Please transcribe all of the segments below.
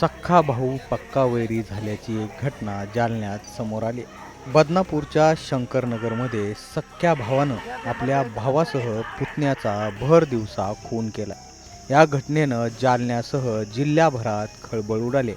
सख्खा भाऊ पक्का वैरी झाल्याची एक घटना जालन्यात समोर आली. बदनापूरच्या शंकरनगरमध्ये सख्ख्या भावानं आपल्या भावासह पुतण्याचा भर दिवसा खून केला. या घटनेनं जालन्यासह जिल्ह्याभरात खळबळ उडाले.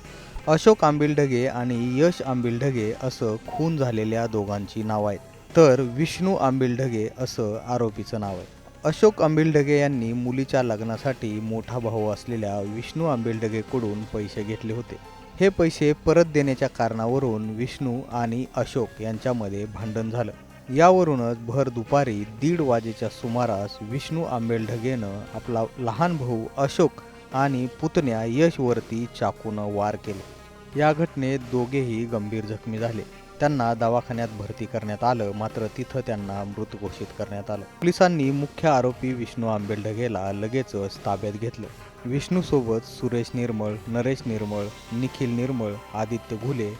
अशोक आंबिलढगे आणि यश आंबिलढगे असं खून झालेल्या दोघांची नाव आहेत. तर विष्णू आंबिलढगे असं आरोपीचं नाव आहे. अशोक आंबिलडगे यांनी मुलीच्या लग्नासाठी मोठा भाऊ असलेल्या विष्णू आंबिलडगेकडून पैसे घेतले होते. हे पैसे परत देण्याच्या कारणावरून विष्णू आणि अशोक यांच्यामध्ये भांडण झालं. यावरूनच भर दुपारी दीड वाजेच्या सुमारास विष्णू आंबेलढगेनं आपला लहान भाऊ अशोक आणि पुतण्या यशवरती चाकूनं वार केले. या घटनेत दोघेही गंभीर जखमी झाले. त्यांना दवाखान्यात भरती करण्यात आलं. मात्र तिथं त्यांना मृत घोषित करण्यात आलं. पोलिसांनी मुख्य आरोपी विष्णू आंबेलढगेला लगेचच ताब्यात घेतलं. विष्णूसोबत सुरेश निर्मळ नरेश निर्मळ निखिल निर्मळ आदित्य घुले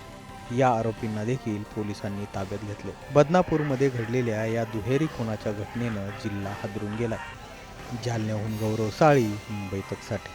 या आरोपींना देखील पोलिसांनी ताब्यात घेतले. बदनापूरमध्ये घडलेल्या या दुहेरी खुनाच्या घटनेनं जिल्हा हादरून गेला जालन्याहून गौरव साळी मुंबई तकसाठी